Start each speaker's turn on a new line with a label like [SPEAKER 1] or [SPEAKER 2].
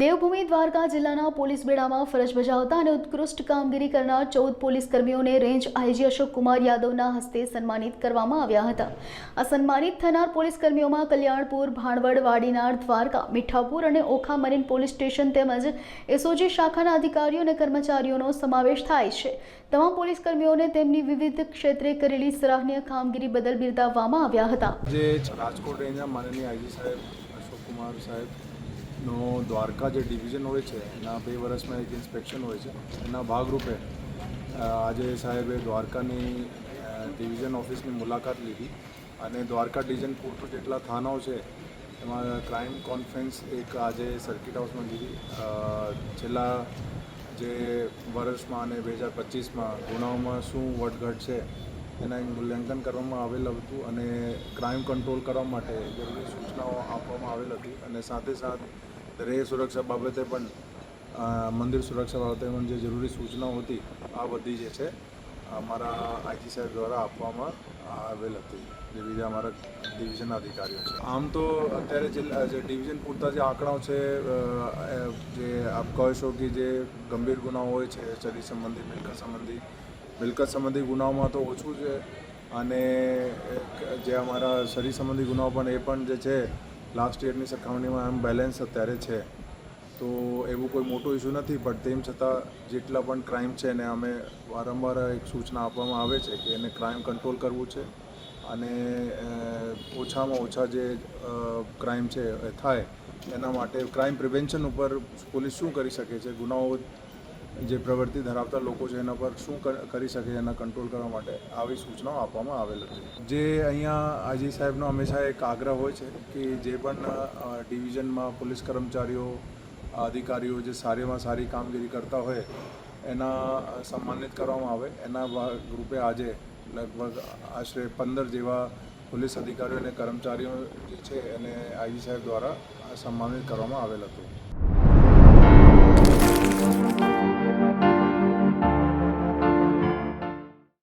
[SPEAKER 1] દેવભૂમિ દ્વારકા જિલ્લાના પોલીસ બેડામાં ફરજ બજાવતા અને ઉત્કૃષ્ટ કામગીરી કરનાર ચૌદ પોલીસ કર્મીઓને રેન્જ આઈજી અશોક કુમાર યાદવના હસ્તે સન્માનિત કરવામાં આવ્યા હતા. આ સન્માનિત થનાર પોલીસ કર્મીઓમાં કલ્યાણપુર, ભાણવડ, વાડીનાર, દ્વારકા, મીઠાપુર અને ઓખા મરીન પોલીસ સ્ટેશન તેમજ એસઓજી શાખાના અધિકારીઓ અને કર્મચારીઓનો સમાવેશ થાય છે. તમામ પોલીસ કર્મીઓને તેમની વિવિધ ક્ષેત્રે કરેલી સરાહનીય કામગીરી બદલ બિરદાવવામાં આવ્યા હતા.
[SPEAKER 2] રાજકોટ રેન્જના માનનીય આઈજી સાહેબ અશોક કુમાર સાહેબનો દ્વારકા જે ડિવિઝન હોય છે, એના બે વર્ષમાં એક ઇન્સ્પેક્શન હોય છે, એના ભાગરૂપે આજે સાહેબે દ્વારકાની ડિવિઝન ઓફિસની મુલાકાત લીધી અને દ્વારકા ડિવિઝન પૂરતું જેટલા થાનાઓ છે, એમાં ક્રાઇમ કોન્ફરન્સ એક આજે સર્કિટ હાઉસમાં લીધી. છેલ્લા જે વર્ષમાં અને બે હજાર પચીસમાં ગુનાઓમાં શું વટઘટ છે, એના મૂલ્યાંકન કરવામાં આવેલ હતું અને ક્રાઇમ કંટ્રોલ કરવા માટે જરૂરી સૂચનાઓ આપવામાં આવેલ હતી અને સાથે સાથ રેહ સુરક્ષા બાબતે પણ મંદિર સુરક્ષા બાબતે પણ જે જરૂરી સૂચનાઓ હતી, આ બધી જે છે, અમારા આઈજી સાહેબ દ્વારા આપવામાં આવેલ હતી, જે બીજા અમારા ડિવિઝનના અધિકારીઓ છે. આમ તો અત્યારે જિલ્લા જે ડિવિઝન પૂરતા જે આંકડાઓ છે જે આપ કહો કે જે ગંભીર ગુનાઓ હોય છે, શરીર સંબંધી, મિલકત સંબંધી મિલકત સંબંધી ગુનાઓમાં તો ઓછું છે, અને જે અમારા શરીર સંબંધી ગુનાઓ પણ એ પણ જે છે લાસ્ટ યરની સરખામણીમાં એમ બેલેન્સ અત્યારે છે. તો એવું કોઈ મોટો ઇશ્યુ નથી પણ તેમ છતાં જેટલા પણ ક્રાઇમ છે એને અમે વારંવાર એક સૂચના આપવામાં આવે છે કે એને ક્રાઇમ કંટ્રોલ કરવું છે. અને ઓછામાં ઓછા જે ક્રાઇમ છે, એ થાય, એના માટે ક્રાઇમ પ્રિવેન્શન ઉપર પોલીસ શું કરી શકે છે? ગુનાઓ જે પ્રવૃત્તિ ધરાવતા લોકો છે એના પર શું કરી શકે એના કંટ્રોલ કરવા માટે આવી સૂચનાઓ આપવામાં આવેલ હતી જે અહીંયા આજી સાહેબનો હંમેશા એક આગ્રહ હોય છે કે જે પણ ડિવિઝનમાં પોલીસ કર્મચારીઓ, અધિકારીઓ જે સારીમાં સારી કામગીરી કરતા હોય, એના સન્માનિત કરવામાં આવે. એના ગ્રુપે આજે લગભગ આશરે પંદર જેવા પોલીસ અધિકારીઓ અને કર્મચારીઓ જે છે એને આઈજી સાહેબ દ્વારા સન્માનિત કરવામાં આવેલ હતું.